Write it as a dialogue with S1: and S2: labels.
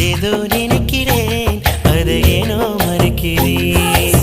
S1: ஏதோ நினைக்கிறேன் அது ஏனோ மறுக்கிறேன்.